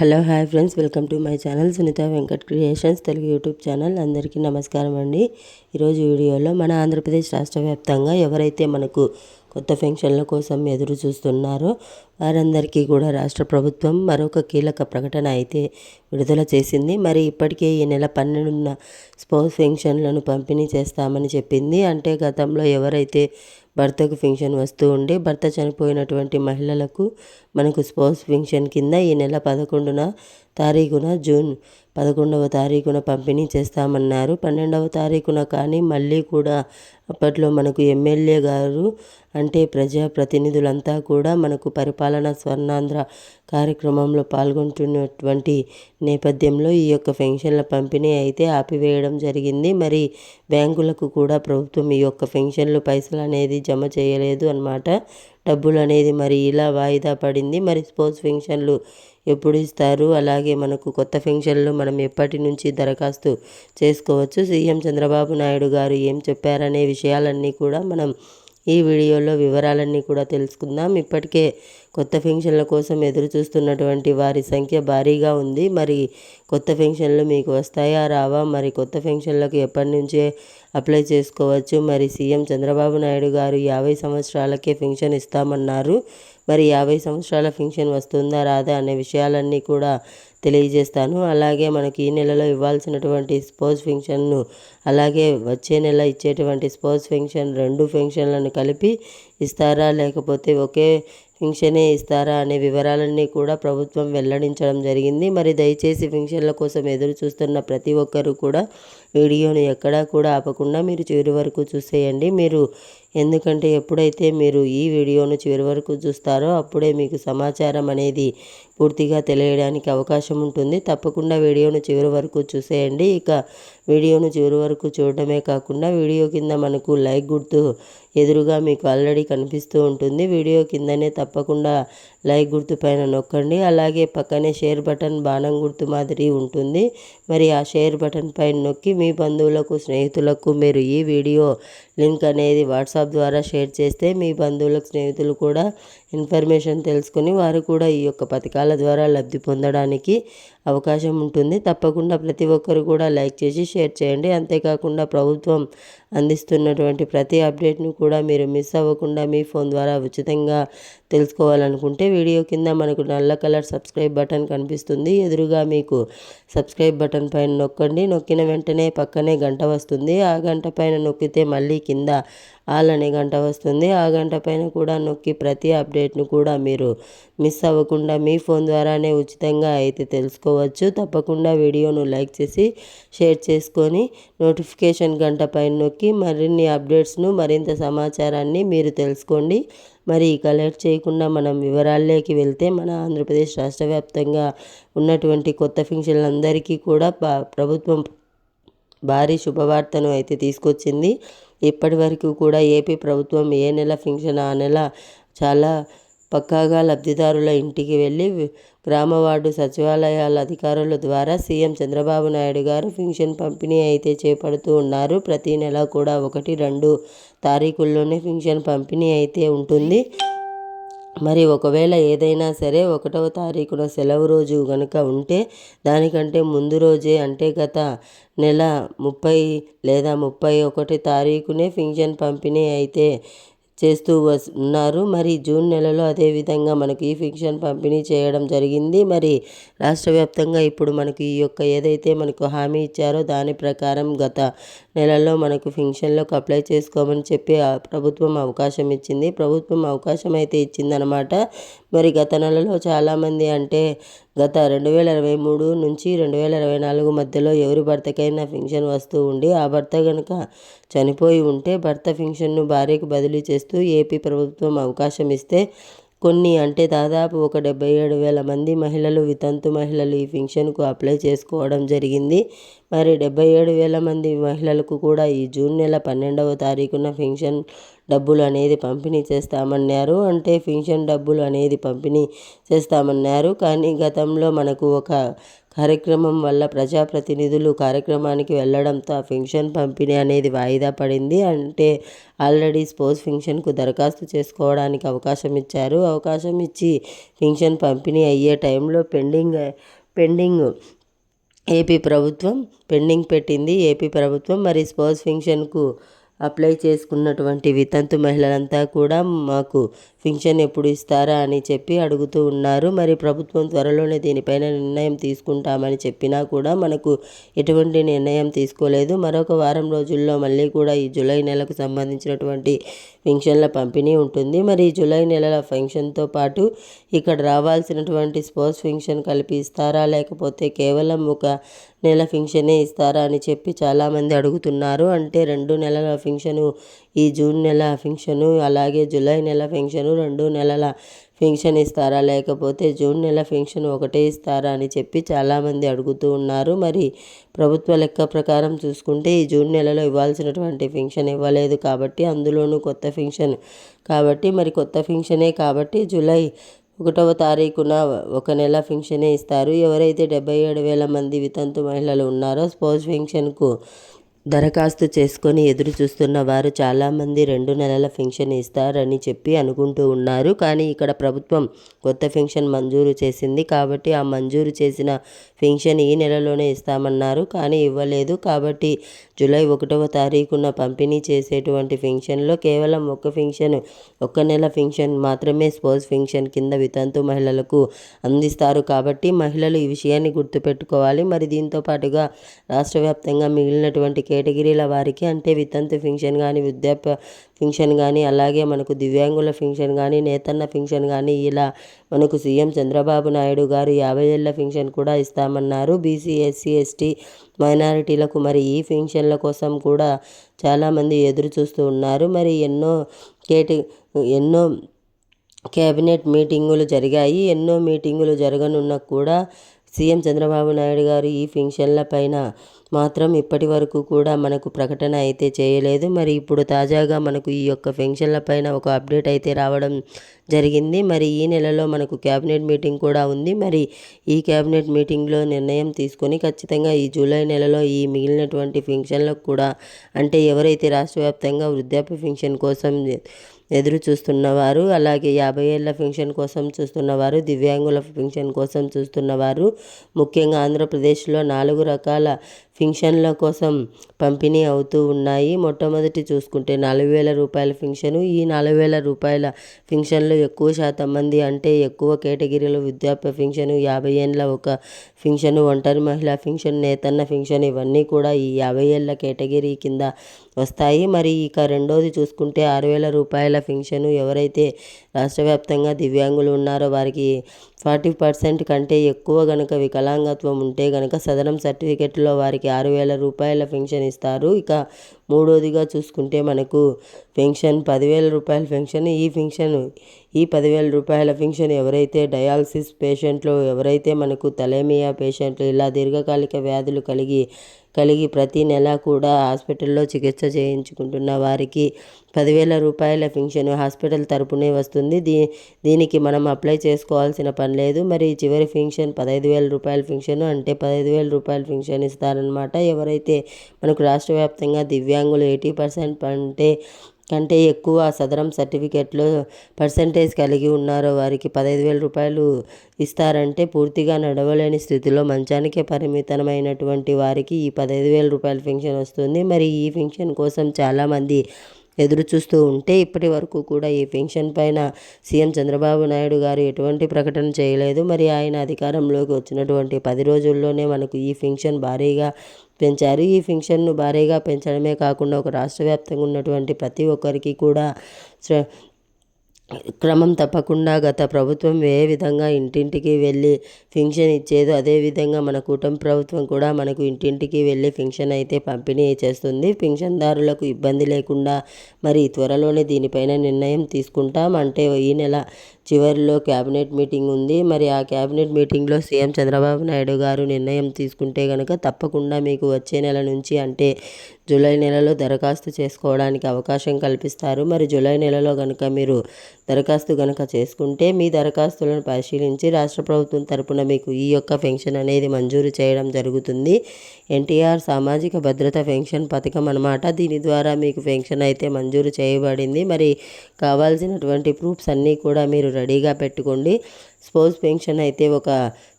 Hello hi friends. Welcome to my channel Sunitha Venkat creations Telugu YouTube channel. అందరికీ నమస్కారం అండి. ఈరోజు వీడియోలో మన ఆంధ్రప్రదేశ్ రాష్ట్ర వ్యాప్తంగా ఎవరైతే మనకు కొత్త పెన్షన్ల కోసం ఎదురు చూస్తున్నారో. వారందరికీ కూడా రాష్ట్ర ప్రభుత్వం మరొక కీలక ప్రకటన అయితే విడుదల చేసింది. మరి ఇప్పటికే ఈ నెల పన్నెండున స్పోర్ట్స్ పెన్షన్లను పంపిణీ చేస్తామని చెప్పింది. అంటే గతంలో ఎవరైతే భర్తకు పెన్షన్ వస్తూ ఉండి భర్త చనిపోయినటువంటి మహిళలకు మనకు స్పోర్ట్స్ పెన్షన్ కింద ఈ నెల పదకొండున తారీఖున జూన్ పదకొండవ తారీఖున పంపిణీ చేస్తామన్నారు. పన్నెండవ తారీఖున కానీ మళ్ళీ కూడా అప్పట్లో మనకు ఎమ్మెల్యే గారు అంటే ప్రజాప్రతినిధులంతా కూడా మనకు పరిపాలన స్వర్ణాంధ్ర కార్యక్రమంలో పాల్గొంటున్నటువంటి నేపథ్యంలో ఈ యొక్క పెన్షన్ల పంపిణీ అయితే ఆపివేయడం జరిగింది. మరి బ్యాంకులకు కూడా ప్రభుత్వం ఈ యొక్క పెన్షన్లు పైసలు అనేది జమ చేయలేదు అనమాట డబ్బులు అనేది మరి ఇలా వాయిదా పడింది. మరి స్పోర్ట్స్ పెన్షన్లు ఎప్పుడు ఇస్తారు? అలాగే మనకు కొత్త పెన్షన్లు మనం ఎప్పటి నుంచి దరఖాస్తు చేసుకోవచ్చు? సీఎం చంద్రబాబు నాయుడు గారు ఏం చెప్పారనే విషయాలన్నీ కూడా మనం ఈ వీడియోలో వివరాలన్నీ కూడా తెలుసుకుందాం. ఇప్పటికే కొత్త పెన్షన్ల కోసం ఎదురు చూస్తున్నటువంటి వారి సంఖ్య భారీగా ఉంది. మరి కొత్త పెన్షన్లు మీకు వస్తాయా? రావా? మరి కొత్త పెన్షన్లకు ఎప్పటి నుంచే అప్లై చేసుకోవచ్చు? మరి సీఎం చంద్రబాబు నాయుడు గారు యాభై సంవత్సరాలకే పెన్షన్ ఇస్తామన్నారు. మరి యాభై సంవత్సరాల పెన్షన్ వస్తుందా రాదా అనే విషయాలన్నీ కూడా తెలియజేస్తాను. అలాగే మనకి ఈ నెలలో ఇవ్వాల్సినటువంటి స్పోర్ట్స్ ఫెన్షన్ను అలాగే వచ్చే నెల ఇచ్చేటువంటి స్పోర్ట్స్ ఫెన్షన్ రెండు ఫెన్షన్లను కలిపి ఇస్తారా లేకపోతే ఒకే పింఛనే ఇస్తారా అనే వివరాలన్నీ కూడా ప్రభుత్వం వెల్లడించడం జరిగింది. మరి దయచేసి పింఛన్ల కోసం ఎదురు చూస్తున్న ప్రతి ఒక్కరూ కూడా వీడియోను ఎక్కడా కూడా ఆపకుండా మీరు చివరి వరకు చూసేయండి. మీరు ఎందుకంటే ఎప్పుడైతే మీరు ఈ వీడియోను చివరి వరకు చూస్తారో అప్పుడే మీకు సమాచారం అనేది పూర్తిగా తెలియడానికి అవకాశం ఉంటుంది. తప్పకుండా వీడియోను చివరి వరకు చూసేయండి. ఇక వీడియోను చివరి వరకు చూడటమే కాకుండా వీడియో కింద మనకు లైక్ గుర్తు ఎదురుగా మీకు ఆల్రెడీ కనిపిస్తూ ఉంటుంది. వీడియో కిందనే తప్పకుండా లైక్ గుర్తు పైన నొక్కండి. అలాగే పక్కనే షేర్ బటన్ బాణం గుర్తు మాదిరి ఉంటుంది. మరి ఆ షేర్ బటన్ పైన నొక్కి మీ బంధువులకు స్నేహితులకు మీరు ఈ వీడియో లింక్ అనేది వాట్సాప్ ద్వారా షేర్ చేస్తే మీ బంధువులకు స్నేహితులు కూడా ఇన్ఫర్మేషన్ తెలుసుకుని వారు కూడా ఈ యొక్క పథకాల ద్వారా లబ్ధి పొందడానికి అవకాశం ఉంటుంది. తప్పకుండా ప్రతి ఒక్కరు కూడా లైక్ చేసి షేర్ చేయండి. అంతేకాకుండా ప్రభుత్వం అందిస్తున్నటువంటి ప్రతి అప్డేట్ను కూడా మీరు మిస్ అవ్వకుండా మీ ఫోన్ ద్వారా ఉచితంగా తెలుసుకోవాలనుకుంటే వీడియో కింద మనకు నల్ల కలర్ సబ్స్క్రైబ్ బటన్ కనిపిస్తుంది. ఎదురుగా మీకు సబ్స్క్రైబ్ బటన్ పైన నొక్కండి. నొక్కిన వెంటనే పక్కనే గంట వస్తుంది. ఆ గంట పైన నొక్కితే మళ్ళీ కింద ఆలనే గంట వస్తుంది. ఆ గంట పైన కూడా నొక్కి ప్రతి అప్డేట్ను కూడా మీరు మిస్ అవ్వకుండా మీ ఫోన్ ద్వారానే ఉచితంగా అయితే తెలుసుకోవచ్చు. తప్పకుండా వీడియోను లైక్ చేసి షేర్ చేసుకొని నోటిఫికేషన్ గంట పైన నొక్కి మరిన్ని అప్డేట్స్ను మరింత సమాచారాన్ని మీరు తెలుసుకోండి. మరి కలెక్ట్ చేయకుండా మనం వివరాల్లోకి వెళ్తే మన ఆంధ్రప్రదేశ్ రాష్ట్ర వ్యాప్తంగా ఉన్నటువంటి కొత్త ఫింక్షన్లందరికీ కూడా ప్రభుత్వం భారీ శుభవార్తను అయితే తీసుకొచ్చింది. ఇప్పటి వరకు కూడా ఏపీ ప్రభుత్వం ఏ నెల పెన్షన్ ఆ నెల చాలా పక్కాగా లబ్ధిదారుల ఇంటికి వెళ్ళి గ్రామ వార్డు సచివాలయాల అధికారుల ద్వారా సీఎం చంద్రబాబు నాయుడు గారు పెన్షన్ పంపిణీ అయితే చేపడుతూ ఉన్నారు. ప్రతి నెల కూడా ఒకటి రెండు తారీఖుల్లోనే పెన్షన్ పంపిణీ అయితే ఉంటుంది. మరి ఒకవేళ ఏదైనా సరే ఒకటవ తారీఖున సెలవు రోజు కనుక ఉంటే దానికంటే ముందు రోజే అంటే గత నెల ముప్పై లేదా ముప్పై ఒకటి తారీఖునే పెన్షన్ పంపిణీ అయితే చేస్తూ ఉన్నారు. మరి జూన్ నెలలో అదేవిధంగా మనకు ఈ ఫిక్షన్ పంపిణీ చేయడం జరిగింది. మరి రాష్ట్ర వ్యాప్తంగా ఇప్పుడు మనకు ఈ యొక్క ఏదైతే మనకు హామీ ఇచ్చారో దాని ప్రకారం గత నెలలో మనకు ఫింక్షన్లోకి అప్లై చేసుకోమని చెప్పి ప్రభుత్వం అవకాశం ఇచ్చింది. ప్రభుత్వం అవకాశం అయితే ఇచ్చిందనమాట. మరి గత నెలలో చాలామంది అంటే గత రెండు వేల ఇరవై మూడు నుంచి రెండు వేల ఇరవై నాలుగు మధ్యలో ఎవరి భర్తకైనా ఫింక్షన్ వస్తూ ఉండి ఆ భర్త కనుక చనిపోయి ఉంటే భర్త ఫింక్షన్ను భార్యకు బదిలీ చేస్తూ ఏపీ ప్రభుత్వం అవకాశం ఇస్తే కొన్ని అంటే దాదాపు ఒక డెబ్బై ఏడు వేల మంది మహిళలు వితంతు మహిళలు ఈ పింఛన్కు అప్లై చేసుకోవడం జరిగింది. మరి డెబ్బై ఏడు వేల మంది మహిళలకు కూడా ఈ జూన్ నెల పన్నెండవ తారీఖున పింఛన్ డబ్బులు అనేది పంపిణీ చేస్తామన్నారు. అంటే పింఛన్ డబ్బులు అనేది పంపిణీ చేస్తామన్నారు. కానీ గతంలో మనకు ఒక కార్యక్రమం వల్ల ప్రజాప్రతినిధులు కార్యక్రమానికి వెళ్ళడంతో ఆ ఫెన్షన్ పంపిణీ అనేది వాయిదా పడింది. అంటే ఆల్రెడీ స్పోర్ట్స్ ఫెన్షన్కు దరఖాస్తు చేసుకోవడానికి అవకాశం ఇచ్చారు. అవకాశం ఇచ్చి ఫెన్షన్ పంపిణీ అయ్యే టైంలో పెండింగ్ పెండింగ్ ఏపీ ప్రభుత్వం పెండింగ్ పెట్టింది. ఏపీ ప్రభుత్వం మరి స్పోర్ట్స్ ఫెన్షన్కు అప్లై చేసుకున్నటువంటి వితంతు మహిళలంతా కూడా మాకు పింఛన్ ఎప్పుడు ఇస్తారా అని చెప్పి అడుగుతూ ఉన్నారు. మరి ప్రభుత్వం త్వరలోనే దీనిపైన నిర్ణయం తీసుకుంటామని చెప్పినా కూడా మనకు ఎటువంటి నిర్ణయం తీసుకోలేదు. మరొక వారం రోజుల్లో మళ్ళీ కూడా ఈ జూలై నెలకు సంబంధించినటువంటి పింఛన్ల పంపిణీ ఉంటుంది. మరి ఈ జూలై నెలల ఫంక్షన్తో పాటు ఇక్కడ రావాల్సినటువంటి స్పోర్ట్స్ ఫింక్షన్ కలిపి ఇస్తారా లేకపోతే కేవలం ఒక నెల ఫింక్షనే ఇస్తారా అని చెప్పి చాలామంది అడుగుతున్నారు. అంటే రెండు నెలల ఫింక్షను ఈ జూన్ నెల ఫింక్షను అలాగే జూలై నెల ఫింక్షను రెండు నెలల ఫింక్షన్ ఇస్తారా? లేకపోతే జూన్ నెల ఫింక్షన్ ఒకటే ఇస్తారా అని చెప్పి చాలామంది అడుగుతూ ఉన్నారు. మరి ప్రభుత్వ లెక్క ప్రకారం చూసుకుంటే ఈ జూన్ నెలలో ఇవ్వాల్సినటువంటి ఫింక్షన్ ఇవ్వలేదు కాబట్టి అందులోనూ కొత్త ఫింక్షన్ కాబట్టి మరి కొత్త ఫింక్షనే కాబట్టి జూలై ఒకటవ తారీఖున ఒక నెల పింఛనే ఇస్తారు. ఎవరైతే డెబ్బై ఏడు వేల మంది వితంతు మహిళలు ఉన్నారో స్పోర్ట్స్ పింఛన్కు దరఖాస్తు చేసుకొని ఎదురు చూస్తున్న వారు చాలామంది రెండు నెలల ఫెన్షన్ ఇస్తారని చెప్పి అనుకుంటూ ఉన్నారు. కానీ ఇక్కడ ప్రభుత్వం కొత్త ఫెన్షన్ మంజూరు చేసింది కాబట్టి ఆ మంజూరు చేసిన ఫెన్షన్ ఈ నెలలోనే ఇస్తామన్నారు. కానీ ఇవ్వలేదు. కాబట్టి జూలై ఒకటవ తారీఖున పంపిణీ చేసేటువంటి ఫెన్షన్లో కేవలం ఒక ఫెన్షన్ ఒక్క నెల ఫెన్షన్ మాత్రమే స్పోర్ట్స్ ఫెన్షన్ కింద వితంతు మహిళలకు అందిస్తారు. కాబట్టి మహిళలు ఈ విషయాన్ని గుర్తుపెట్టుకోవాలి. మరి దీంతో పాటుగా రాష్ట్ర వ్యాప్తంగా మిగిలినటువంటి కేటగిరీల వారికి అంటే వితంతు ఫింక్షన్ కానీ వృద్ధాప్య ఫింక్షన్ కానీ అలాగే మనకు దివ్యాంగుల ఫింక్షన్ కానీ నేతన్న ఫింక్షన్ కానీ ఇలా మనకు సీఎం చంద్రబాబు నాయుడు గారు యాభై ఏళ్ళ ఫింక్షన్ కూడా ఇస్తామన్నారు. బీసీ ఎస్సీ ఎస్టీ మైనారిటీలకు మరి ఈ ఫింక్షన్ల కోసం కూడా చాలామంది ఎదురు చూస్తూ ఉన్నారు. మరి ఎన్నో కేటి ఎన్నో కేబినెట్ మీటింగులు జరిగాయి. ఎన్నో మీటింగులు జరగనున్నా కూడా సీఎం చంద్రబాబు నాయుడు గారు ఈ ఫింక్షన్లపైన మాత్రం ఇప్పటి వరకు కూడా మనకు ప్రకటన అయితే చేయలేదు. మరి ఇప్పుడు తాజాగా మనకు ఈ యొక్క ఫెన్షన్ల పైన ఒక అప్డేట్ అయితే రావడం జరిగింది. మరి ఈ నెలలో మనకు క్యాబినెట్ మీటింగ్ కూడా ఉంది. మరి ఈ క్యాబినెట్ మీటింగ్లో నిర్ణయం తీసుకొని ఖచ్చితంగా ఈ జూలై నెలలో ఈ మిగిలినటువంటి ఫెన్షన్లకు కూడా అంటే ఎవరైతే రాష్ట్ర వ్యాప్తంగా వృద్ధాప్య ఫెన్షన్ కోసం ఎదురు చూస్తున్నవారు అలాగే యాభై ఏళ్ళ పెన్షన్ కోసం చూస్తున్నవారు దివ్యాంగుల పెన్షన్ కోసం చూస్తున్నవారు ముఖ్యంగా ఆంధ్రప్రదేశ్లో నాలుగు రకాల ఫింక్షన్ల కోసం పంపిణీ అవుతూ ఉన్నాయి. మొట్టమొదటి చూసుకుంటే నాలుగు వేల రూపాయల ఫింక్షను. ఈ నాలుగు వేల రూపాయల ఫింక్షన్లో ఎక్కువ శాతం మంది అంటే ఎక్కువ కేటగిరీలో వృద్ధాప్య ఫింక్షను యాభై ఏళ్ళ ఒక ఫింక్షను ఒంటరి మహిళా ఫింక్షన్ నేతన్న ఫింక్షన్ ఇవన్నీ కూడా ఈ యాభై ఏళ్ళ కేటగిరీ కింద వస్తాయి. మరి ఇక రెండోది చూసుకుంటే ఆరు వేల రూపాయల ఫింక్షను ఎవరైతే రాష్ట్ర వ్యాప్తంగా దివ్యాంగులు ఉన్నారో వారికి ఫార్టీ పర్సెంట్ కంటే ఎక్కువ గనక వికలాంగత్వం ఉంటే గనక సదనం సర్టిఫికెట్లో వారికి ఆరు వేల రూపాయల పెన్షన్ ఇస్తారు. ఇక మూడోదిగా చూసుకుంటే మనకు పెన్షన్ పదివేల రూపాయల పెన్షన్. ఈ పెన్షన్ ఈ పదివేల రూపాయల ఫింక్షన్ ఎవరైతే డయాలసిస్ పేషెంట్లు ఎవరైతే మనకు తలేమియా పేషెంట్లు ఇలా దీర్ఘకాలిక వ్యాధులు కలిగి కలిగి ప్రతి నెల కూడా హాస్పిటల్లో చికిత్స చేయించుకుంటున్న వారికి పదివేల రూపాయల పెన్షన్ హాస్పిటల్ తరపునే వస్తుంది. దీ దీనికి మనం అప్లై చేసుకోవాల్సిన పని లేదు. మరి చివరి ఫింక్షన్ పదహైదు వేల రూపాయల పెన్షన్ అంటే పదహైదు వేల రూపాయల ఫింక్షన్ ఇస్తారనమాట ఎవరైతే మనకు రాష్ట్ర వ్యాప్తంగా దివ్యాంగులు ఎయిటీ పర్సెంట్ అంటే కంటే ఎక్కువ సదరం సర్టిఫికెట్లో పర్సంటేజ్ కలిగి ఉన్నారో వారికి పదహైదు వేల రూపాయలు ఇస్తారంటే పూర్తిగా నడవలేని స్థితిలో మంచానికే పరిమితమైనటువంటి వారికి ఈ పదహైదు వేల రూపాయల పెన్షన్ వస్తుంది. మరి ఈ పెన్షన్ కోసం చాలామంది ఎదురు చూస్తూ ఉంటే ఇప్పటి వరకు కూడా ఈ పెన్షన్ పైన సీఎం చంద్రబాబు నాయుడు గారు ఎటువంటి ప్రకటన చేయలేదు. మరి ఆయన అధికారంలోకి వచ్చినటువంటి పది రోజుల్లోనే మనకు ఈ పెన్షన్ భారీగా పెంచారు. ఈ ఫింక్షన్ను భారీగా పెంచడమే కాకుండా ఒక రాష్ట్ర వ్యాప్తంగా ఉన్నటువంటి ప్రతి ఒక్కరికి కూడా క్రమం తప్పకుండా గత ప్రభుత్వం ఏ విధంగా ఇంటింటికి వెళ్ళి ఫింక్షన్ ఇచ్చేదో అదేవిధంగా మన కూటమి ప్రభుత్వం కూడా మనకు ఇంటింటికి వెళ్ళి ఫింక్షన్ అయితే పంపిణీ చేస్తుంది. ఫింక్షన్దారులకు ఇబ్బంది లేకుండా మరి త్వరలోనే దీనిపైన నిర్ణయం తీసుకుంటాం. అంటే ఈ నెల చివరిలో క్యాబినెట్ మీటింగ్ ఉంది. మరి ఆ క్యాబినెట్ మీటింగ్లో సీఎం చంద్రబాబు నాయుడు గారు నిర్ణయం తీసుకుంటే కనుక తప్పకుండా మీకు వచ్చే నెల నుంచి అంటే జూలై నెలలో దరఖాస్తు చేసుకోవడానికి అవకాశం కల్పిస్తారు. మరి జూలై నెలలో కనుక మీరు దరఖాస్తు కనుక చేసుకుంటే మీ దరఖాస్తులను పరిశీలించి రాష్ట్ర ప్రభుత్వం తరపున మీకు ఈ యొక్క పెన్షన్ అనేది మంజూరు చేయడం జరుగుతుంది. ఎన్టీఆర్ సామాజిక భద్రత పెన్షన్ పథకం అనమాట దీని ద్వారా మీకు పెన్షన్ అయితే మంజూరు చేయబడింది. మరి కావాల్సినటువంటి ప్రూఫ్స్ అన్నీ కూడా మీరు రెడీగా పెట్టుకోండి. స్పోర్ట్స్ పెన్షన్ అయితే ఒక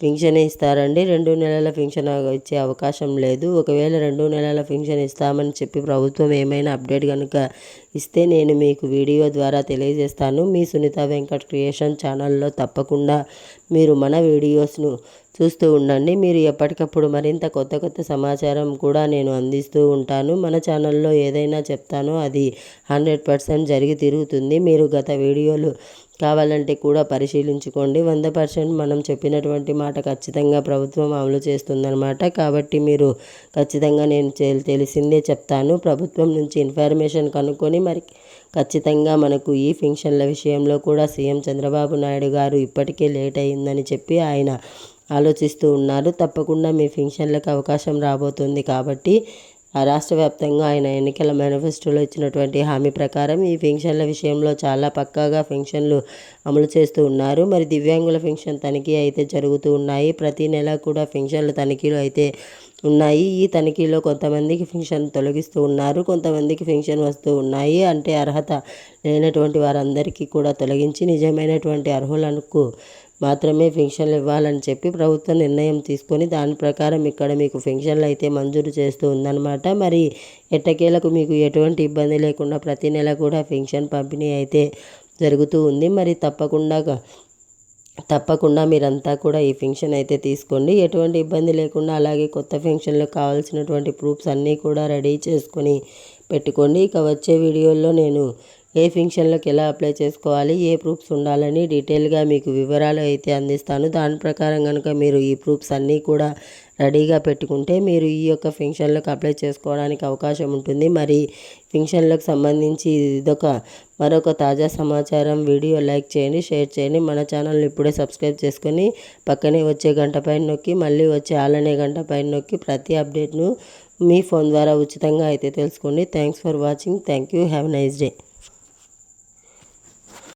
పింఛన్ ఇస్తారండి. రెండు నెలల పింఛన్ ఇచ్చే అవకాశం లేదు. ఒకవేళ రెండు నెలల పింఛన్ ఇస్తామని చెప్పి ప్రభుత్వం ఏమైనా అప్డేట్ కనుక ఇస్తే నేను మీకు వీడియో ద్వారా తెలియజేస్తాను. మీ సునీత వెంకట్ క్రియేషన్ ఛానల్లో తప్పకుండా మీరు మన వీడియోస్ను చూస్తూ ఉండండి. మీరు ఎప్పటికప్పుడు మరింత కొత్త కొత్త సమాచారం కూడా నేను అందిస్తూ ఉంటాను. మన ఛానల్లో ఏదైనా చెప్తానో అది హండ్రెడ్ పర్సెంట్ జరిగి తిరుగుతుంది. మీరు గత వీడియోలు కావాలంటే కూడా పరిశీలించుకోండి. వంద పర్సెంట్ మనం చెప్పినటువంటి మాట ఖచ్చితంగా ప్రభుత్వం అమలు చేస్తుందన్నమాట కాబట్టి మీరు ఖచ్చితంగా నేను తెలిసిందే చెప్తాను. ప్రభుత్వం నుంచి ఇన్ఫర్మేషన్ కనుక్కొని మరి ఖచ్చితంగా మనకు ఈ ఫంక్షన్ల విషయంలో కూడా సీఎం చంద్రబాబు నాయుడు గారు ఇప్పటికే లేట్ అయిందని చెప్పి ఆయన ఆలోచిస్తూ ఉన్నారు. తప్పకుండా మీ ఫంక్షన్లకు అవకాశం రాబోతుంది కాబట్టి రాష్ట్ర వ్యాప్తంగా ఆయన ఎన్నికల మేనిఫెస్టోలో ఇచ్చినటువంటి హామీ ప్రకారం ఈ పెన్షన్ల విషయంలో చాలా పక్కాగా పెన్షన్లు అమలు చేస్తూ ఉన్నారు. మరి దివ్యాంగుల పెన్షన్ తనిఖీ అయితే జరుగుతూ ఉన్నాయి. ప్రతి నెల కూడా పెన్షన్ల తనిఖీలు అయితే ఉన్నాయి. ఈ తనిఖీలో కొంతమందికి పెన్షన్ తొలగిస్తూ ఉన్నారు. కొంతమందికి పెన్షన్ వస్తూ ఉన్నాయి. అంటే అర్హత లేనటువంటి వారందరికీ కూడా తొలగించి నిజమైనటువంటి అర్హులకు మాత్రమే పెన్షన్లు ఇవ్వాలని చెప్పి ప్రభుత్వం నిర్ణయం తీసుకొని దాని ప్రకారం ఇక్కడ మీకు పెన్షన్లు అయితే మంజూరు చేస్తూ ఉందన్నమాట. మరి ఎట్టకేలకు మీకు ఎటువంటి ఇబ్బంది లేకుండా ప్రతి నెల కూడా పెన్షన్ పంపిణీ అయితే జరుగుతూ ఉంది. మరి తప్పకుండా తప్పకుండా మీరంతా కూడా ఈ ఫంక్షన్ అయితే తీసుకోండి. ఎటువంటి ఇబ్బంది లేకుండా అలాగే కొత్త ఫంక్షన్లో కావాల్సినటువంటి ప్రూఫ్స్ అన్నీ కూడా రెడీ చేసుకొని పెట్టుకోండి. ఇక వచ్చే వీడియోల్లో నేను ఏ ఫంక్షన్లకు ఎలా అప్లై చేసుకోవాలి ఏ ప్రూఫ్స్ ఉండాలని డీటెయిల్గా మీకు వివరాలు అయితే అందిస్తాను. దాని ప్రకారం కనుక మీరు ఈ ప్రూఫ్స్ అన్నీ కూడా రెడీగా పెట్టుకుంటే మీరు ఈ యొక్క ఫంక్షన్లకు అప్లై చేసుకోవడానికి అవకాశం ఉంటుంది. మరి ఫంక్షన్లకు సంబంధించి ఇదొక మరొక తాజా సమాచారం. వీడియో లైక్ చేయండి షేర్ చేయండి. మన ఛానల్ని ఇప్పుడే సబ్స్క్రైబ్ చేసుకొని పక్కనే వచ్చే గంట పైన నొక్కి మళ్ళీ వచ్చే ఆలనే గంట పైన నొక్కి ప్రతి అప్డేట్ను మీ ఫోన్ ద్వారా ఉచితంగా అయితే తెలుసుకోండి. Thanks for watching. Thank you. Have nice day.